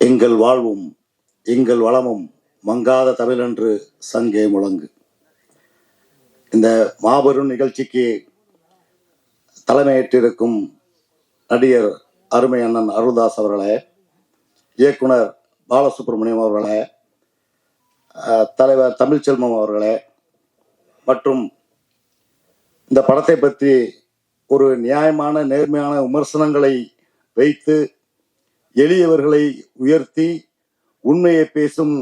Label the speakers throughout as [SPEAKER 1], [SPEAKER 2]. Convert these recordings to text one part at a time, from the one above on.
[SPEAKER 1] எங்கள் வாழ்வும் எங்கள் வளமும் மங்காத தமிழென்று சங்கே முழங்கு. இந்த மாபெரும் நிகழ்ச்சிக்கு தலைமையேற்றிருக்கும் நடிகர் அருமை அண்ணன் அருள்தாஸ் அவர்களே இயக்குனர் பாலசுப்ரமணியம் அவர்களே தலைவர் தமிழ்ச்செல்வம் அவர்களே மற்றும் இந்த படத்தை பற்றி ஒரு நியாயமான நேர்மையான விமர்சனங்களை வைத்து எளியவர்களை உயர்த்தி உண்மையை பேசும்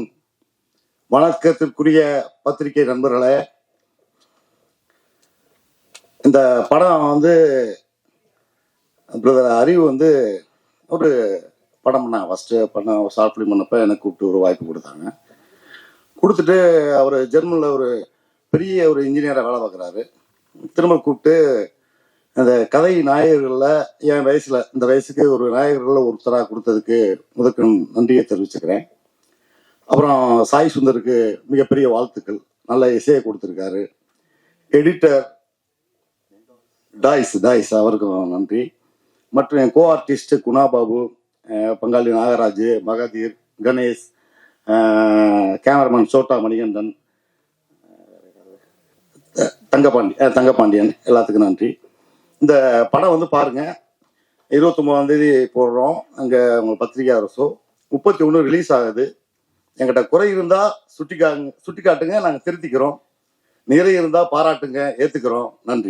[SPEAKER 1] வணக்கத்திற்குரிய பத்திரிகை நண்பர்களே இந்த படம் வந்து பிரதர் அறிவு வந்து ஒரு படம் நான் ஃபஸ்ட்டு பண்ண ஷார்ட் ஃபிலிம் பண்ணப்போ எனக்கு கூப்பிட்டு ஒரு வாய்ப்பு கொடுத்தாங்க. கொடுத்துட்டு அவர் ஜெர்மனில் ஒரு பெரிய ஒரு இன்ஜினியராக வேலை பார்க்குறாரு. திரும்ப கூப்பிட்டு அந்த கதை நாயகர்களில் என் வயசில் இந்த வயசுக்கு ஒரு நாயகர்களில் ஒருத்தராக கொடுத்ததுக்கு முதற்கு நன்றியை தெரிவிச்சுக்கிறேன். அப்புறம் சாய் சுந்தருக்கு மிகப்பெரிய வாழ்த்துக்கள். நல்ல இசையை கொடுத்துருக்காரு. எடிட்டர் டாய்ஸ் டாய்ஸ் அவருக்கும் நன்றி. மற்றும் என் கோ ஆர்டிஸ்ட் குணாபாபு பாபு பங்காளி நாகராஜ் மகதீர் கணேஷ் கேமராமேன் சோட்டா மணிகண்டன் தங்கபாண்டி தங்கபாண்டியன் எல்லாத்துக்கும் நன்றி. இந்த படம் வந்து பாருங்க. இருபத்தொம்போதாம் தேதி போடுறோம். அங்கே உங்க பத்திரிகை அரசோ முப்பத்தி ஒன்று ரிலீஸ் ஆகுது. எங்கிட்ட குறை இருந்தால் சுட்டி சுட்டி காட்டுங்க நாங்கள் திருத்திக்கிறோம். நிறை இருந்தால் பாராட்டுங்க ஏற்றுக்கிறோம் நன்றி.